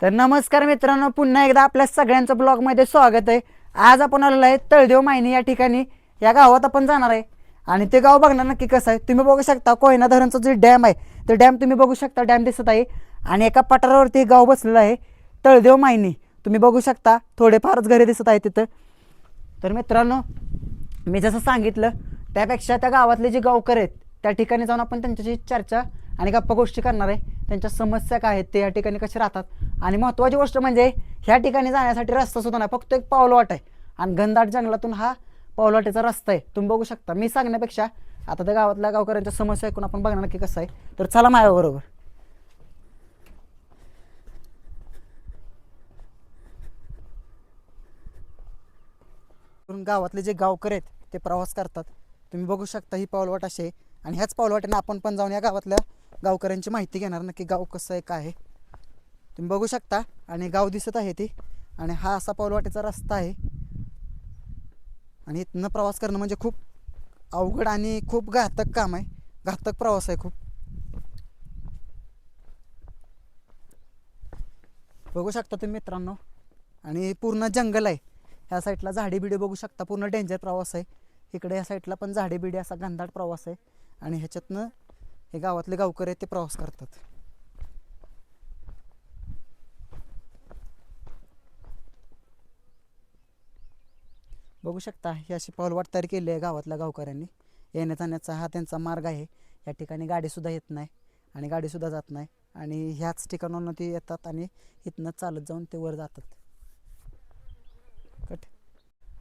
तर नमस्कार मित्रांनो पुन्हा एकदा आपल्या सगळ्यांचं ब्लॉगमध्ये स्वागत आहे. आज आपण आलेलो आहे तळदेव मायनी या ठिकाणी. या गावात आपण जाणार आहे. आणि ते गाव बघणार नक्की कसं आहे. तुम्ही बघू शकता कोयना धरणचं जे डॅम आहे तो डॅम तुम्ही बघू शकता डॅम दिसत आहे. आणि एका पठारावरती गाव बसलेलं आहे तळदेव मायनी. तुम्ही बघू शकता थोडेफारच घरे दिसत आहे तिथं. तर मित्रांनो मी जसं सांगितलं त्यापेक्षा त्या गावातले जे गावकर आहेत त्या ठिकाणी जाऊन आपण त्यांच्याशी चर्चा आणि गप्पा गोष्टी करणार आहे. त्यांच्या समस्या काय आहेत ते या ठिकाणी कसे राहतात? आणि महत्त्वाची गोष्ट म्हणजे ह्या ठिकाणी जाण्यासाठी रस्ता सुद्धा नाही फक्त एक पावलवाट आहे. आणि घनदाट जंगलातून हा पावलवाटेचा रस्ता आहे. तुम्ही बघू शकता. मी सांगण्यापेक्षा आता त्या गावातल्या गावकऱ्यांच्या समस्या ऐकून आपण बघणार की कसं आहे. तर चला माझ्याबरोबर गावातले जे गावकर आहेत ते प्रवास करतात. तुम्ही बघू शकता ही पावलवाट अशी आहे. आणि ह्याच पावलवाटेनं आपण पण जाऊन या गावातल्या गावकऱ्यांची माहिती घेणार नक्की गाव कसं आहे काय आहे. तुम्ही बघू शकता आणि गाव दिसत आहे ते. आणि हा असा पावलवाटेचा रस्ता आहे. आणि इथनं प्रवास करणं म्हणजे खूप अवघड आणि खूप घातक काम आहे. घातक प्रवास आहे खूप. बघू शकता तुम्ही मित्रांनो. आणि पूर्ण जंगल आहे. ह्या साईडला झाडे बिडे बघू शकता. पूर्ण डेंजर प्रवास आहे. इकडे या साईडला पण झाडे बिडी असा घनदाट प्रवास आहे. आणि ह्याच्यातनं हे गावातले गावकरी आहेत ते प्रवास करतात. बघू शकता ही अशी पाऊलवाट तयार केली आहे गावातल्या गावकऱ्यांनी. येण्या जाण्याचा हा त्यांचा मार्ग आहे. या ठिकाणी गाडीसुद्धा येत नाही आणि गाडीसुद्धा जात नाही. आणि ह्याच ठिकाणावरून ते येतात आणि इथनं चालत जाऊन ते वर जातात. कट.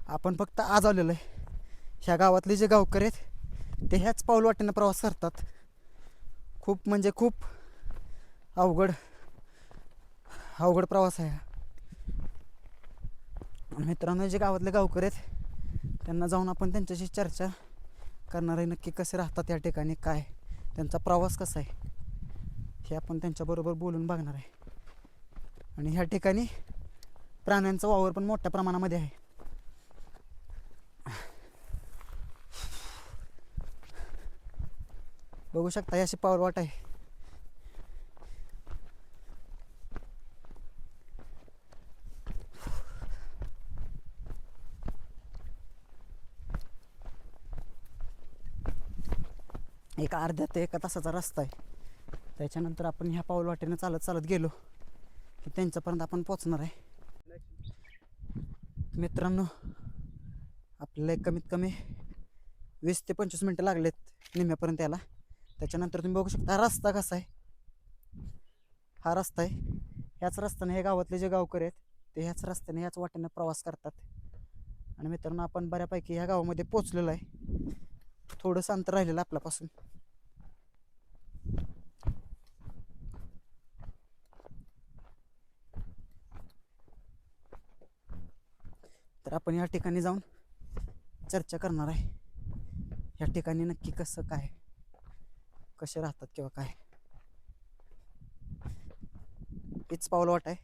आपण फक्त आज आलेलो आहे. ह्या गावातले जे गावकरी आहेत ते ह्याच पाऊलवाटेनं प्रवास करतात. खूप म्हणजे खूप अवघड अवघड प्रवास आहे हा. मित्रांनो जे गावातले गावकरी आहेत त्यांना जाऊन आपण त्यांच्याशी चर्चा करणार आहे. नक्की कसे राहतात या ठिकाणी काय त्यांचा प्रवास कसा आहे हे आपण त्यांच्याबरोबर बोलून बघणार आहे. आणि ह्या ठिकाणी प्राण्यांचा वावर पण मोठ्या प्रमाणामध्ये आहे. बघू शकता ही अशी पावलवाट आहे. एक अर्ध्या ते एका तासाचा रस्ता आहे. त्याच्यानंतर आपण ह्या पाऊलवाटेनं चालत चालत गेलो की त्यांच्यापर्यंत आपण पोचणार आहे. मित्रांनो आपल्याला कमीत कमी वीस ते पंचवीस मिनटं लागलेत निम्म्यापर्यंत याला त्याच्यानंतर तुम्ही बघू शकता रस्ता कसा आहे. हा रस्ता आहे. ह्याच रस्त्याने हे गावातले जे गावकरी आहेत ते ह्याच रस्त्याने ह्याच वाटेनं प्रवास करतात. आणि मित्रांनो आपण बऱ्यापैकी ह्या गावामध्ये पोचलेलो आहे. थोडंसं अंतर राहिलेलं आपल्यापासून. तर आपण या ठिकाणी जाऊन चर्चा करणार आहे. या ठिकाणी नक्की कसं काय कसे राहतात किंवा काय. हीच पावलवाट आहे.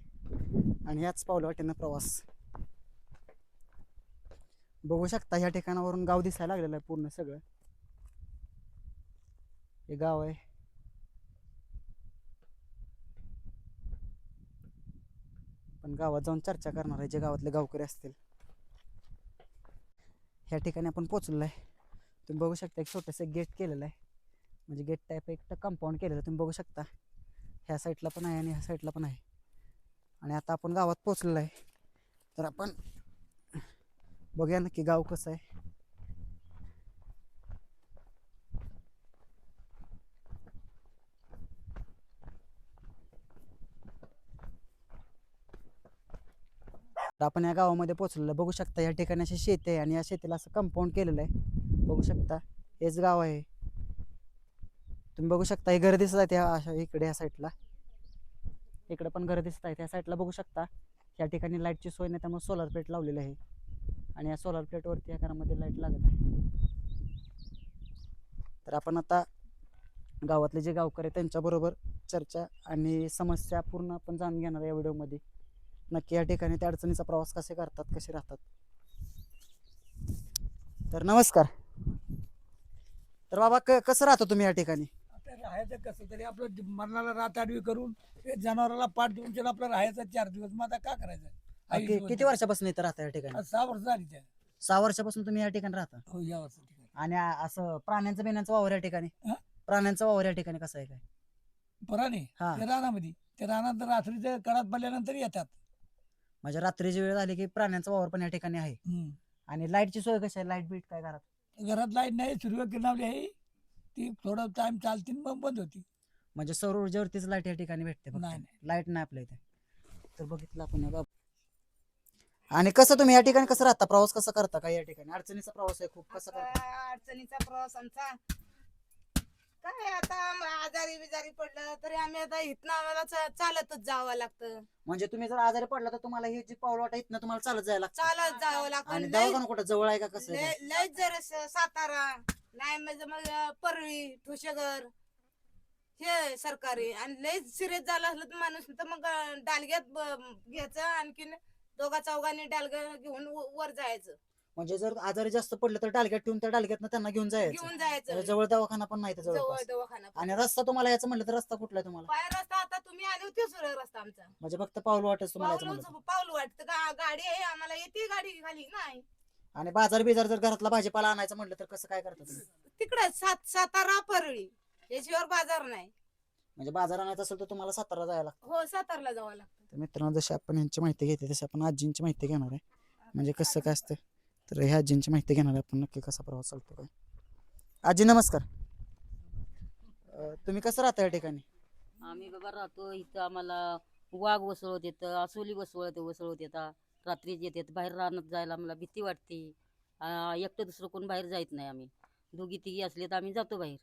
आणि याच पावलवाटेनं प्रवास. बघू शकता ह्या ठिकाणावरून गाव दिसायला लागलेलं आहे पूर्ण सगळं. हे गाव आहे. पण गावात जाऊन चर्चा करणार आहे जे गावातले गावकरी असतील. ह्या ठिकाणी आपण पोचलेलो आहे. तुम्ही बघू शकता एक छोटंसं गेट केलेलं आहे. म्हणजे गेट टाईप एक कंपाऊंड केलेलं तुम्ही बघू शकता. ह्या साईडला पण आहे आणि ह्या साईडला पण आहे. आणि आता आपण गावात पोचलेलो आहे. तर आपण बघूया नक्की गाव कसं आहे. तर आपण या गावामध्ये पोचलेलो आहे. बघू शकता या ठिकाणी अशी शेती आहे आणि या शेतीला असं कंपाऊंड केलेलं आहे. बघू शकता. हेच गाव आहे. तुम्ही बघू शकता हे घर दिसत आहेत ह्या अशा इकडे या साईडला. इकडे पण घर दिसत आहेत त्या साईडला बघू शकता. या ठिकाणी लाईटची सोय नाही त्यामुळे सोलर प्लेट लावलेली आहे. आणि या सोलर प्लेटवरती या घरामध्ये लाइट लागत आहे. तर आपण आता गावातले जे गावकरी आहेत त्यांच्याबरोबर चर्चा आणि समस्या पूर्ण आपण जाणून घेणार या व्हिडिओमध्ये. नक्की या ठिकाणी त्या अडचणीचा प्रवास कसे करतात कसे राहतात. तर नमस्कार. तर बाबा क कसं राहतो तुम्ही या ठिकाणी? राहायचं कसं तरी आपलं मरणाला रात आडवी करून ते जनावराला पाठ देऊन त्याला आपलं राहायचं चार दिवस. मग आता का करायचं? किती वर्षापासून इथं राहता या ठिकाणी? आज सहा वर्ष झाली त्या. सहा वर्षापासून तुम्ही या ठिकाणी राहता? हो या वर्षी आणि आ- असं प्राण्यांचं बिण्यांचं वावर या ठिकाणी? हा? प्राण्यांचं वावर या ठिकाणी कसं आहे काय? पराने हा. ते रानामध्ये. ते रानात रात्रीच्या कडात पडल्यानंतर येतात. म्हणजे रात्रीची वेळ झाली की प्राण्यांचा वावर पण या ठिकाणी आहे. हम्म. आणि लाईटची सोय कशी आहे? लाइट बीट काय घरात? घरात लाइट नाही सूर्य लावली आहे. ती थोडा टाइम चालती आणि मग बंद होती. म्हणजे सौर ऊर्जेवरतीच लाइट या ठिकाणी भेटते फक्त. नाही, नाही. लाइट नाही आपल्या इथे. तर बघितलं आपण या बाब. आणि कसं तुम्ही या ठिकाणी कसं राहता? प्रवास कसा करता काय या ठिकाणी? अडचणीचा प्रवास आहे खूप. कसा करता? आता अडचणीचा प्रवास आमचा? काय आता आम- आजारी बिजारी पडलं तरी आम्ही आता इथनं आम्हाला चा- चालतच जावं लागतं. म्हणजे तुम्ही जर आजारी पडला तर तुम्हाला ही जी पाऊल वाटा इथनं तुम्हाला चालत जायला लागतं. चालत जावं लागतं. आणि लय दवाखाना कुठं? जवळ आहे का कसं आहे? लय लय जर सातारा नाही म्हणजे मग अं, परळी ठोशेघर हे सरकारी. आणि लय सिरियस झालं असलं तर माणूस तर मग डालग्यात ब- घ्यायचं आणखीन दोघा चौघांनी डालग घेऊन व- वर जायचं. म्हणजे जर आजारी जास्त पडलं तर डालक्यात ठेवून त्या डालक्यातनं त्यांना घेऊन जायचं. घेऊन जायचं. म्हणजे जवळ दवाखाना पण नाही जवळ जवळपास दवाखाना आणि रस्ता तुम्हाला याचं म्हणलं तर रस्ता कुठला आहे तुम्हाला? बाहेर रस्ता आता तुम्ही आले होते सुरळ रस्ता आमचा. म्हणजे फक्त पाऊल वाटच तुम्हाला पाऊल म्हणलं तर. पाऊल वाटत. गाडी आहे आम्हाला येते गाडी खाली. नाही. आणि बाजार बिजार जर घरातला भाजीपाला आणायचं म्हटलं तर कसं काय करता तुम्ही? तिकडे सात सातारा परळी. याच्यावर बाजार नाही. म्हणजे बाजार आणायचं असेल तर तुम्हाला सातारा जायला लागतं. हो सातारला जावं लागतं. तर मित्रांनो जशी आपण यांची माहिती घेते तशी आपण आजींची माहिती घेणार आहे. म्हणजे कसं काय असतं तर ह्या आजींची माहिती घेणार आहे आपण. नक्की कसा प्रवास चालतो काय? आजी नमस्कार. अं, तुम्ही कसं राहता या ठिकाणी? आम्ही बाबा राहतो इथं. आम्हाला वाघ वसवत येतं अस्वली वसवत वसवत येतात. रात्रीच येतात. बाहेर रानात जायला आम्हाला भीती वाटते. एकटं दुसरं कोण बाहेर जायत नाही आम्ही. दोघी तिघी असले तर आम्ही जातो बाहेर.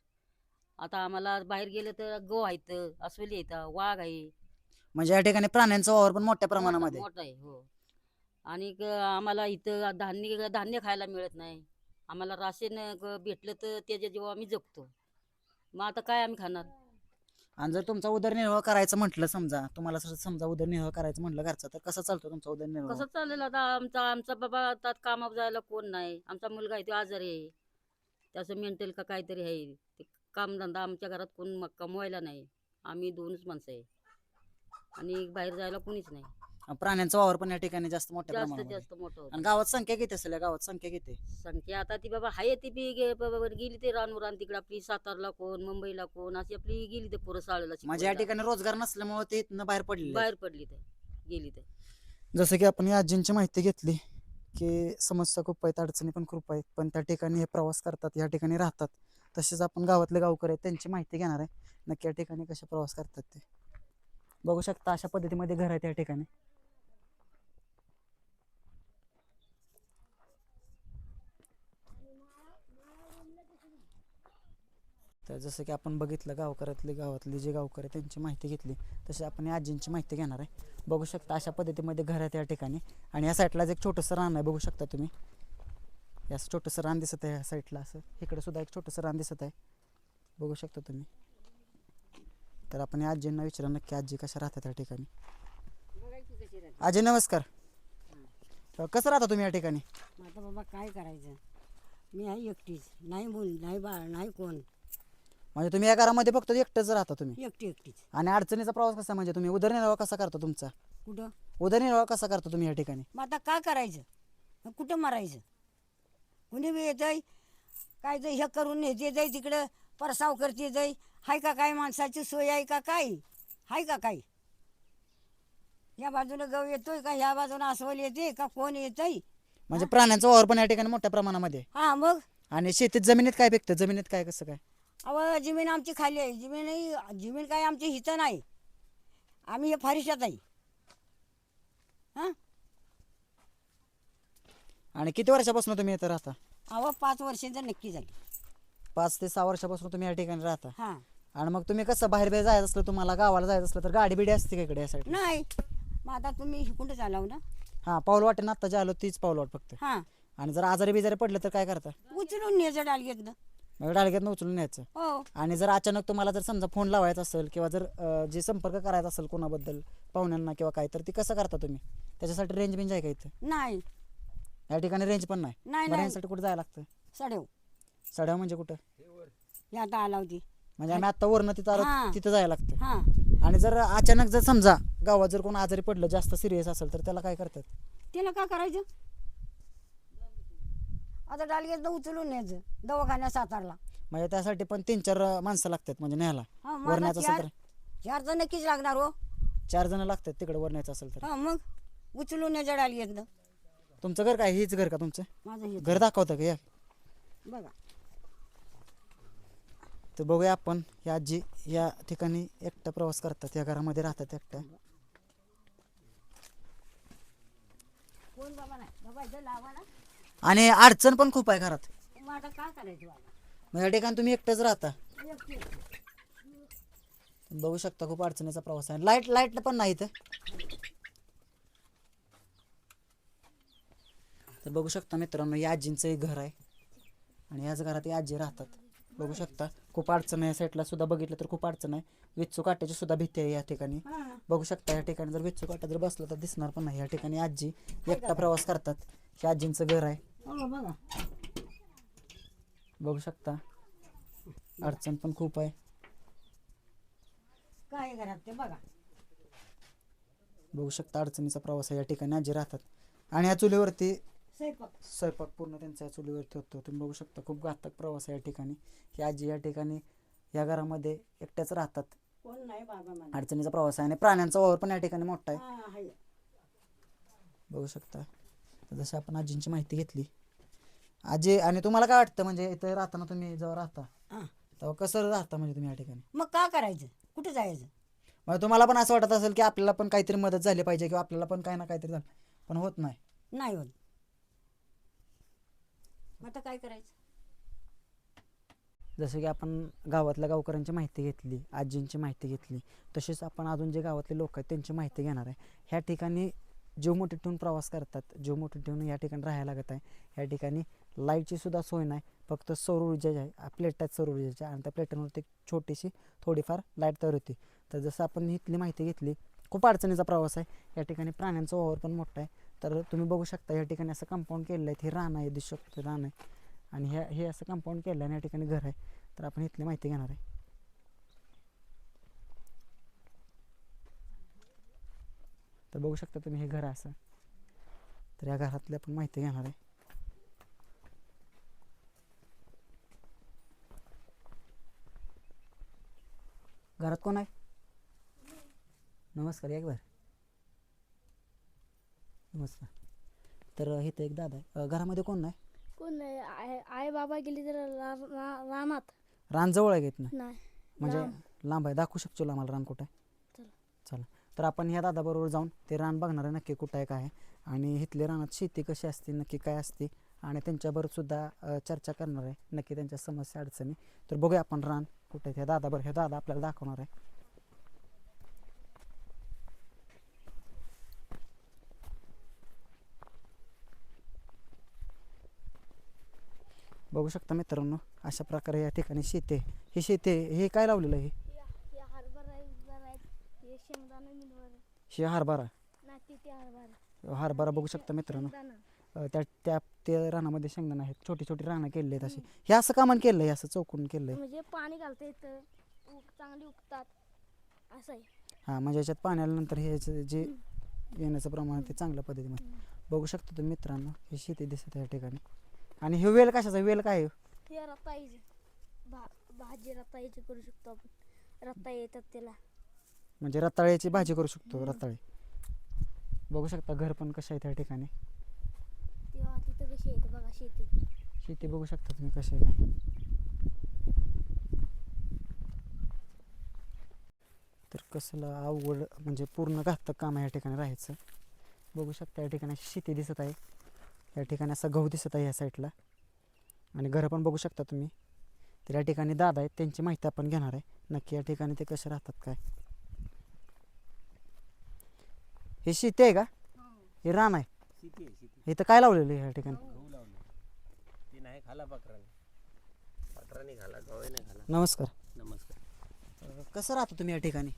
आता आम्हाला बाहेर गेलं तर गो आहेत अस्वली येतात वाघ आहे. म्हणजे या ठिकाणी प्राण्यांचा वावर पण मोठ्या प्रमाणामध्ये. मोठा आहे हो. आणि क- आम्हाला इथं धान्य धान्य खायला मिळत नाही. आम्हाला राशन भेटलं तर त्याच्या जेव्हा आम्ही जगतो. मग आता काय आम्ही खाणार? आणि जर तुमचा उदरनिर्वाह करायचं म्हटलं समजा तुम्हाला समजा उदरनिर्वाह करायचं म्हटलं घरचा तर कसं चालतो तुमचा उदरनिर्वाह? कसं चालेल आता आमचा आमचा बाबा आता कामावर जायला कोण नाही. आमचा मुलगा आहे तो आजारी आहे. त्याचं मेंटल का काहीतरी आहे. ते कामधंदा आमच्या घरात कोण म- कमवायला नाही. आम्ही दोनच माणसं आहे. आणि बाहेर जायला कोणीच नाही. प्राण्यांचा वावर पण या ठिकाणी जास्त मोठ्या जास्त प्रमाणामध्ये. जास्त मोठं होतं. आणि गावात संख्या किती असेल या गावात? संख्या किती? संख्या आता ती बाबा आहे ती बी गे- ब- ब- गेली ते रानूरान तिकडे आपली सातारला कोण मुंबईला कोण अशी आपली गेली ते पोरं शाळेला म्हणजे या शिकवायला. ठिकाणी रोजगार नसल्यामुळे ते इथनं बाहेर पडले बाहेर पडली ते गेली ते. जसं की आपण या आजींची माहिती घेतली की समस्या खूप आहेत अडचणी पण खूप आहेत पण त्या ठिकाणी हे प्रवास करतात या ठिकाणी राहतात. तसेच आपण गावातले गावकरी आहेत त्यांची माहिती घेणार आहे नक्की या ठिकाणी कसे प्रवास करतात ते. बघू शकता अशा पद्धतीमध्ये घर आहेत या ठिकाणी. तर जसं की आपण बघितलं गावकऱ्यातले गावातले जे गावकरी त्यांची माहिती घेतली. तशी आपण या आजींची माहिती घेणार आहे. बघू शकता अशा पद्धतीमध्ये घर आहेत या ठिकाणी. आणि या साईडलाच एक छोटंसं रान आहे बघू शकता तुम्ही. या असं छोटंसं रान दिसत आहे या साईडला असं. इकडे सुद्धा एक छोटंसं रान दिसत आहे. बघू शकता तुम्ही. तर आपण या आजींना विचारा नक्की आजी कशा राहतात या ठिकाणी. आजी नमस्कार. कसं राहता तुम्ही या ठिकाणी? आता बाबा काय करायचं? मी आहे एकटीच. नाही मुल नाही बाळ नाही कोण. म्हणजे तुम्ही या घरामध्ये फक्त एकटंच राहता तुम्ही. एकटी एकटीच. आणि अडचणीचा प्रवास कसा म्हणजे तुम्ही उदरनिर्वाह कसा करता तुमचा? कुठं? उदरनिर्वाह कसा करता तुम्ही या ठिकाणी? मग आता काय करायचं? मग कुठं मारायचं? कुणी बी येतंय काय जाई हे करून नेते जाई तिकडं परसाव करते जाई हाय का काय माणसाची सोय आहे का काय? हाय का काय? या बाजूला गव येतोय का? ह्या बाजूला अस्वल येते का? कोण येतंय? म्हणजे प्राण्यांचा वावर पण या ठिकाणी मोठ्या प्रमाणामध्ये. आहे. हा मग? आणि शेतीत जमिनीत काय पिकतं? जमिनीत काय कसं काय? अव जमीन आमची खाली आहे. जमीन जमीन काय आमची हिचं नाही. आम्ही हे फारिशात आहे हां? आणि किती वर्षापासून तुम्ही इथं राहता? अहो पाच वर्ष तर नक्की झाली. पाच ते सहा वर्षापासून तुम्ही या ठिकाणी राहता? हां. आणि मग तुम्ही कसं बाहेर बाहेर जायचं असलं तुम्हाला गावाला जायचं असलं तर गाडी बिडी असते का इकडे या साईड नाही. मग आता तुम्ही कुठं चालाव ना? हा पाऊल वाटेन आता जे आलो तीच पाऊल वाट फक्त. हां. आणि जर आजारी बिजारी पडलं तर काय करता? उचलून न्यायचं डालगेतनं डाळग्यातनं उचलून न्यायचं. हो. आणि जर अचानक तुम्हाला जर समजा फोन लावायचा असेल किंवा जर अं, जे संपर्क करायचा असेल कोणाबद्दल पाहुण्यांना किंवा काय तर ती कसं करता तुम्ही? त्याच्यासाठी रेंज बिंज आहे का इथं? नाही. या ठिकाणी रेंज पण नाही. नाही मग नाही. रेंजसाठी कुठं जायला लागतं? सडेव. सड्या म्हणजे कुठं? आला होती म्हणजे आम्ही आता वरनं तिथं आलो हा. तिथं जायला लागतं. हां. आणि जर अचानक जर समजा गावात जर कोण आजारी पडलं जास्त सिरियस असेल तर त्याला काय करतात? त्याला काय करायचं? आता डालग्यात उचलून न्यायचं दवाखान्यात सातारला. म्हणजे त्यासाठी पण तीन चार माणसं लागतात म्हणजे न्यायला. हा वरण्याचं असेल चार चार तर नक्कीच लागणार हो. तर चार जण लागतात तिकडे वरण्याचं असेल तर. हा मग उचलून न्यायचं डालग्यातलं तुमचं घर काय हेच घर का तुमचं? माझं हे घर दाखवतं का या? बघा. तर बघूया आपण या आजी या ठिकाणी एकटा प्रवास करतात या घरामध्ये राहतात एकट्या कोण बाबा नाही? बाबा इथं लावा ना. आणि अडचण पण खूप आहे घरात. मग आता काय करायचं बाबा? मग या ठिकाणी तुम्ही एकटंच राहता. बघू शकता खूप अडचणीचा प्रवास आहे. लाइट लाइट पण नाही इथं. तर बघू शकता मित्रांनो या आजींचं एक घर आहे. आणि याच घरात या आजी राहतात. बघू शकता खूप अडचण आहे. या साईडला सुद्धा बघितलं तर खूप अडचण आहे. विच्छू काट्याची सुद्धा भीती आहे या ठिकाणी. हा. बघू शकता या ठिकाणी जर विच्छू काटा जर बसला तर दिसणार पण नाही. या ठिकाणी आजी एकटा प्रवास करतात. हे आजींचं घर आहे. हो बघा. बघू शकता. अडचण पण खूप आहे. काय घरात ते बघा. बघू शकता अडचणीचा प्रवास आहे या ठिकाणी. आजी राहतात. आणि या चुलीवरती स्वयंपाक. स्वयंपाक पूर्ण त्यांचा या चुलीवरती होतो तुम्ही बघू शकता खूप घातक प्रवास आहे या ठिकाणी. ही आजी या ठिकाणी या घरामध्ये एकट्याच राहतात. कोण नाही बाबा मला अडचणीचा प्रवास आहे. आणि प्राण्यांचा वावर पण या ठिकाणी मोठा आहे. हा आहे. बघू शकता. जशी आपण आजींची माहिती घेतली. आजी आणि तुम्हाला काय वाटतं? म्हणजे इथं राहताना तुम्ही जेव्हा राहता हा. तेव्हा कसं राहता म्हणजे तुम्ही या ठिकाणी? मग काय करायचं? कुठं जायचं? म्हणजे तुम्हाला पण असं वाटत असेल की आपल्याला पण काहीतरी मदत झाली पाहिजे किंवा आपल्याला पण काही ना काहीतरी झालं. पण होत नाही. नाही होत. मग आता काय करायचं? जसं की आपण गावातल्या गावकऱ्यांची माहिती घेतली आजींची माहिती घेतली तसेच आपण अजून जे गावातले लोक आहेत त्यांची माहिती घेणार आहे. ह्या ठिकाणी जीव मोठी ठेवून प्रवास करतात. जीव मोठी ठेवून या ठिकाणी राहायला लागत आहे. या ठिकाणी लाईटची सुद्धा सोय नाही. फक्त सौर ऊर्जा जी आहे प्लेट आहेत सौर ऊर्जेच्या आणि त्या प्लेटांवरती छोटीशी थोडीफार लाइट तयार होती. तर जसं आपण इथली माहिती घेतली खूप अडचणीचा प्रवास आहे. या ठिकाणी प्राण्यांचा वावर पण मोठा आहे. तर तुम्ही बघू शकता या ठिकाणी असं कंपाऊंड केलेलं आहे. हे रान आहे दिसू शकतं रान आहे. आणि हे हे असं कंपाऊंड केलं आहे आणि या ठिकाणी घर आहे. तर आपण इथली माहिती घेणार आहे. तर बघू शकता तुम्ही हे घर असं. तर या घरातली आपण माहिती घेणार आहे. घरात कोण आहे? नमस्कार एक बार. नमस्कार. तर इथं एक दादा आहे. घरामध्ये कोण नाही? कोण नाही. आई आई बाबा गेली तर रा- रा- रानात. रान जवळ आहे का इथनं? नाही. म्हणजे लांब. आहे. दाखवू शकतो आम्हाला रान कुठं आहे? चला. तर आपण ह्या दादाबरोबर जाऊन ते रान बघणार आहे नक्की कुठं आहे काय आहे. आणि इथल्या रानात शेती कशी असते नक्की काय असते आणि त्यांच्याबरोबरसुद्धा चर्चा करणार आहे. नक्की त्यांच्या समस्या अडचणी. तर बघूया आपण रान कुठे आहे. ह्या दादाबर हे दादा आपल्याला दाखवणार आहे. बघू शकता मित्रांनो अशा प्रकारे या ठिकाणी शेती आहे. ही शेती आहे. हे काय लावलेलं आहे हे हरभरा आहे, उडदार आहेत हे शेंगदाणा हे हरभरा. ते ते हरभरा. हरभरा बघू शकता मित्रांनो. शेंगदाणा. अ, त्या त्या त्या रानामध्ये शेंगदाणा आहेत. छोटी छोटी रानं केलेली आहेत अशी. हे असं कामान केलंय असं चौकून केलंय. म्हणजे पाणी घालता येतं उग चांगली उगतात. असं आहे. हां म्हणजे याच्यात पाणी आल्यानंतर हे जे येण्याचं प्रमाण आहे ते चांगल्या पद्धतीमध्ये बघू शकता तुम्ही मित्रांनो ही शेती दिसत आहे या ठिकाणी. आणि हे वेल कशाचा वेल काय आहे? हे रताईचे भा भाजी रताईची करू शकतो आपण. रत्ता येतात त्याला. म्हणजे रताळ्याची भाजी करू शकतो रताळे. बघू शकता घर पण कसं आहे त्या ठिकाणी. तिथं कशी येते बघा शेती. शेती बघू शकता तुम्ही कशी आहे काय. तर कसलं अवघड म्हणजे पूर्ण घातक काम आहे या ठिकाणी राहायचं. बघू शकता या ठिकाणी शेती दिसत आहे. या ठिकाणी असा गहू दिसत आहे या साईडला. आणि घरं पण बघू शकता तुम्ही. तर या ठिकाणी दादा आहेत त्यांची माहिती आपण घेणार आहे. नक्की या ठिकाणी ते कसे राहतात काय. हे शेती आहे का? हे रान आहे. शेती आहे शेती. इथं काय लावलेलं आहे या ठिकाणी? गहू लावले ते नाही खाला बकराने बकराने खाला गव्हाने खाला. नमस्कार. नमस्कार. अं, कसं राहता तुम्ही या ठिकाणी?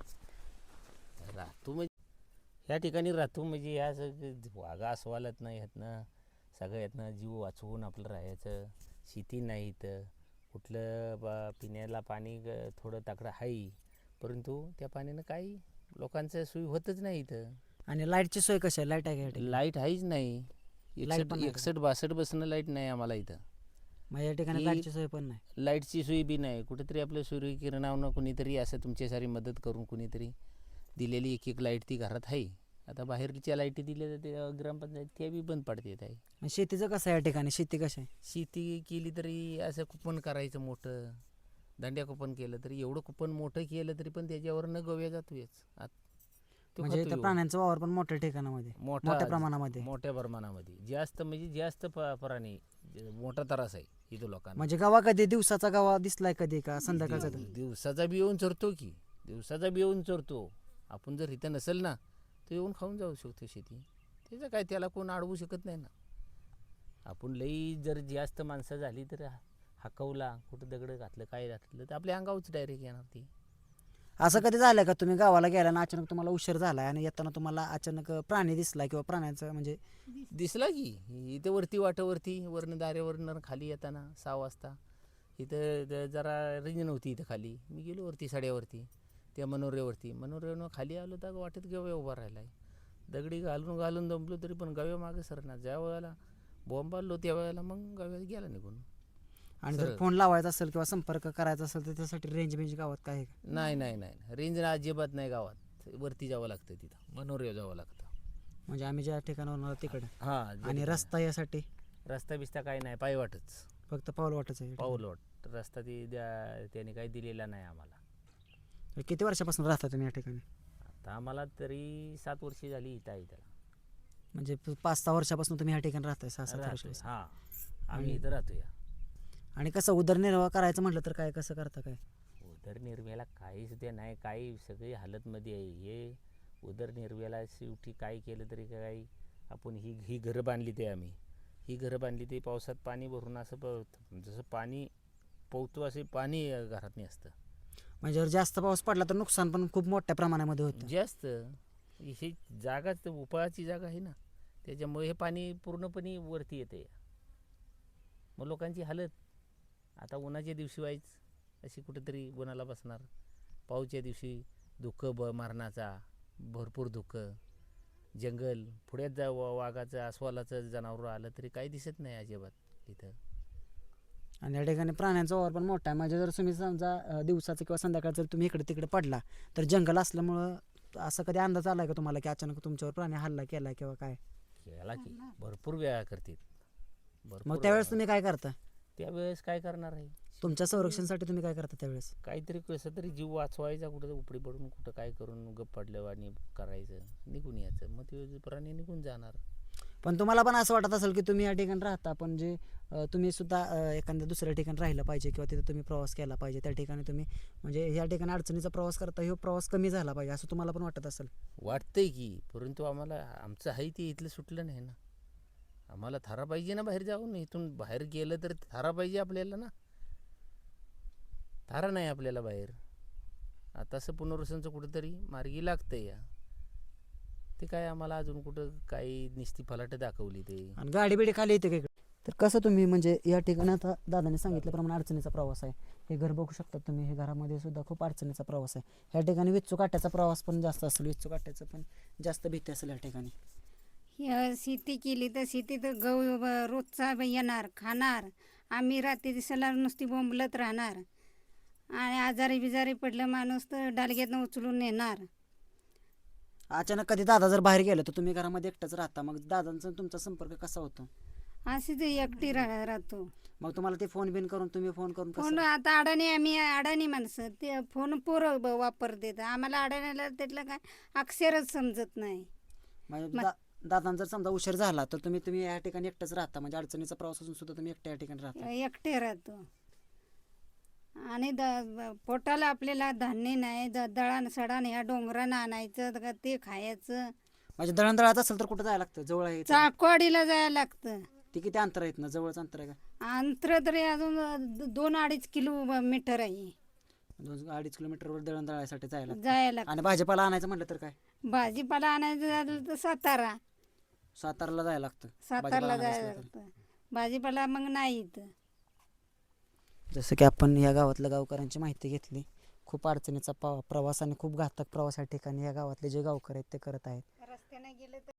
राहतो म्हणजे या ठिकाणी राहतो म्हणजे या सगळं वाघा अस्वालत नाही आहेत ना सगळं आहेत ना जीव वाचवून आपलं राहायचं. शेती नाही इथं. कुठलं बा पिण्याला पाणी ग- थोडं ताकडं आहे. परंतु त्या पाण्यानं काही लोकांचं सोयी होतच नाही इथं. आणि लाईटची सोय कशी आहे? लाइट आहे का या ठिकाणी? लाइट आहेच नाही. Light एकसठ पण नाही का? एकसष्ट बासष्ट बसणं लाइट नाही आम्हाला इथं. मग या ठिकाणी ही- लाईटची सोय पण नाही. लाईटची सोयी बी नाही. कुठेतरी आपलं सूर्यकिरणावनं कुणीतरी असं तुमच्यासारी मदत करून कुणीतरी दिलेली एक एक लाइट ती घरात आहे. आता बाहेरच्या लाईटी दिल्या जाते ग्रामपंचायत त्या बी बंद पडतात आहे. आणि शेतीचं कसं आहे या ठिकाणी? शेती कशी आहे? शेती केली तरी असं कुपन करायचं मोठं. दांड्या कुपन केलं तरी एवढं कुपन मोठं केलं तरी पण त्याच्यावर न गव्या जातोयच. आत- म्हणजे इथं येऊन. प्राण्यांचा वावर पण मोठ्या ठिकाणामध्ये मोठा मोठ्या प्रमाणामध्ये. मोठ्या प्रमाणामध्ये. जास्त म्हणजे जास्त प्राणी मोठा त्रास आहे इथं लोकांना. म्हणजे गावा कधी दिवसाचा गावा दिसलाय कधी का संध्याकाळचा दिव- दिवसाचा बी येऊन चरतो की दिवसाचा बी येऊन चरतो. आपण जर इथं नसेल ना तर येऊन खाऊन जाऊ शकतो शेती. त्याचं काय त्याला कोण अडवू शकत नाही ना. आपण लई जर जास्त माणसं झाली तर हा- हाकवला कुठं दगड घातलं काय घातलं तर आपल्या अंगावरच डायरेक्ट येणार ती. असं कधी झालं का? तुम्ही गावाला गेला आणि अचानक तुम्हाला उशीर झाला आणि येताना तुम्हाला अचानक प्राणी दिसला किंवा प्राण्याचं म्हणजे दिसला की इथं वरती वाटावरती वर्ण दाऱ्यावरनं खाली येताना सहा वाजता. इथं ज- जरा रेंज नव्हती इथं खाली. मी गेलो वरती साड्यावरती त्या मनोरेवरती मनोऱ्यावरनं खाली आलो तर वाटेत गव्या उभा राहिला आहे दगडी घालून घालून दमलो तरी पण गव्या मागे सरना. ज्या वेळेला बॉम्ब आलो त्या वेळेला मग गव्या गेला निघून. आणि जर सरळ. फोन लावायचा असेल किंवा संपर्क करायचा असेल तर त्यासाठी रेंज बेंज गावात काय आहे का? नाही नाही नाही. रेंज अजिबात नाही गावात. वरती जावं लागतं तिथं. मनोऱ्या जावं लागतं. म्हणजे आम्ही ज्या ठिकाणावर आलो तिकडे. हां आणि रस्ता यासाठी? रस्ता बिस्ता काय नाही पाय वाटच फक्त पाऊल वाटच आहे. पाऊल वाट रस्ता ती द्या त्याने काही दिलेला नाही आम्हाला. किती वर्षापासून राहता तुम्ही या ठिकाणी? आता आम्हाला तरी सात वर्षे झाली इथं आहे त्याला. म्हणजे प- पाच सहा वर्षापासून तुम्ही या ठिकाणी राहताय सहा सात वर्षापासून. हा. आम्ही इथं राहतोय. आणि कसं उदरनिर्वाह करायचं म्हटलं तर काय कसं करता काय? उदरनिर्वाहाला काही सुद्धा नाही काही सगळी हालतमध्ये आहे. हे उदरनिर्वाहाला शेवटी काय केलं तरी काही आपण ही ही घरं बांधली ते आम्ही. ही घरं बांधली ते पावसात पाणी भरून असं प- जसं पाणी पोहतो असे पाणी घरात नाही असतं म्हणजे जर जास्त पाऊस पडला तर नुकसान पण खूप मोठ्या प्रमाणामध्ये होतं. जास्त. ही जागाच उपाळाची जागा आहे ना. त्याच्यामुळे हे पाणी पूर्णपणे वरती येते मग लोकांची हालत आता उन्हाच्या दिवशी व्हायच. अशी कुठेतरी उन्हाला बसणार. पाऊसच्या दिवशी धुकं ब मारणाचा भरपूर धुकं. जंगल पुढ्यात जा वाघाचं अस्वालाचं जनावर आलं तरी काही दिसत नाही अजिबात इथं. आणि या ठिकाणी प्राण्यांचा वावर पण मोठा आहे. म्हणजे जर तुम्ही समजा दिवसाचं किंवा संध्याकाळचं जर तुम्ही इकडे तिकडे पडला तर जंगल असल्यामुळं असं कधी अंदाज आलाय का तुम्हाला की अचानक तुमच्यावर प्राणी हल्ला केलाय किंवा काय? याला की. भरपूर वेळा करतात भरपूर मग त्यावेळेस वेळा. तुम्ही काय करता? त्यावेळेस काय करणार आहे? तुमच्या संरक्षणासाठी तुम्ही काय करता त्यावेळेस? काहीतरी कसं तरी जीव वाचवायचा कुठं उपडी पडून कुठं काय करून गप पडलं आणि करायचं निघून यायचं. मग ते प्राणी निघून जाणार. पण तुम्हाला पण असं वाटत असेल की तुम्ही या ठिकाणी राहता पण जे तुम्ही सुद्धा एखाद्या दुसऱ्या ठिकाणी राहिलं पाहिजे किंवा तिथे तुम्ही प्रवास केला पाहिजे त्या ठिकाणी तुम्ही म्हणजे या ठिकाणी अडचणीचा प्रवास करता ह्यो प्रवास कमी झाला पाहिजे असं तुम्हाला पण वाटत असेल? वाटतंय की परंतु आम्हाला आमचं आहे ते इथलं सुटलं नाही ना. आम्हाला थारा पाहिजे ना बाहेर जाऊन? इथून बाहेर गेलं तर थारा पाहिजे आपल्याला ना? थारा नाही आपल्याला बाहेर. आता असं पुनर्वसनचं कुठंतरी मार्गी लागतंय या. ते काय आम्हाला अजून कुठं काही निस्ती फलाट दाखवली ते. आणि गाडी बिडी खाली येते का इकडे? तर कसं तुम्ही म्हणजे या ठिकाणी आता दादाने सांगितल्याप्रमाणे अडचणीचा प्रवास आहे. हे घर बघू शकता तुम्ही हे घरामध्ये सुद्धा खूप अडचणीचा प्रवास आहे. या ठिकाणी विच्चू काट्याचा प्रवास पण जास्त असेल विच्चू काट्याचं पण जास्त भीती असेल या ठिकाणी. शेती केली तर शेतीत गहू रोजचा येणार खाणार. आम्ही रात्री दिसायला नुसती बोंबलत राहणार. आणि आजारी बिजारी पडलं माणूस तर डालग्यातनं उचलून नेणार. अचानक कधी दादा जर बाहेर गेलं तर तुम्ही घरामध्ये एकटाच राहता. मग दादांचा तुमचा संपर्क कसा होतो? अशी ते एकटी रा- राहतो. मग तुम्हाला ते फोन बिन करून तुम्ही फोन करून फोन कसं आता अडाणी आम्ही अडाणी माणसं. ते फोन पोरं ब- वापरतात. आम्हाला अडाण्याला त्यातलं काय अक्षरच समजत नाही. म्हणजे दा- दादांचा जर समजा उशीर झाला तर तुम्ही तुम्ही या ठिकाणी एकटाच राहता. म्हणजे अडचणीचा प्रवास असून सुद्धा तुम्ही एकट्या या ठिकाणी राहता. एकटे राहतो. आणि द पोटाला आपल्याला धान्य नाही द दळण सडण ह्या डोंगरानं आणायचं द- ते खायचं. म्हणजे दळणदळात असेल तर कुठं जायला लागतं? जवळ आहे इथं? चाकवाडीला जायला लागतं. ते किती अंतर आहेत ना? जवळच अंतर आहे का? अंतर तरी अजून द- दोन अडीच किलो मीटर आहे. दोन अडीच किलोमीटरवर दळण दळायसाठी जायला लागतं. जायला लागतं. आणि भाजीपाला आणायचं म्हटलं तर काय? भाजीपाला आणायचं झालं तर सातारा. साताराला जायला लागतं. सातारला भाजीपाला आणायचं जायला असलं तर. लागतं. भाजीपाला मग नाही इथं. जसं की आपण या गावातल्या गावकऱ्यांची माहिती घेतली खूप अडचणीचा प प्रवास आणि खूप घातक प्रवास या ठिकाणी या गावातले जे गावकरी आहेत ते करत आहेत. रस्त्याने गेलं तर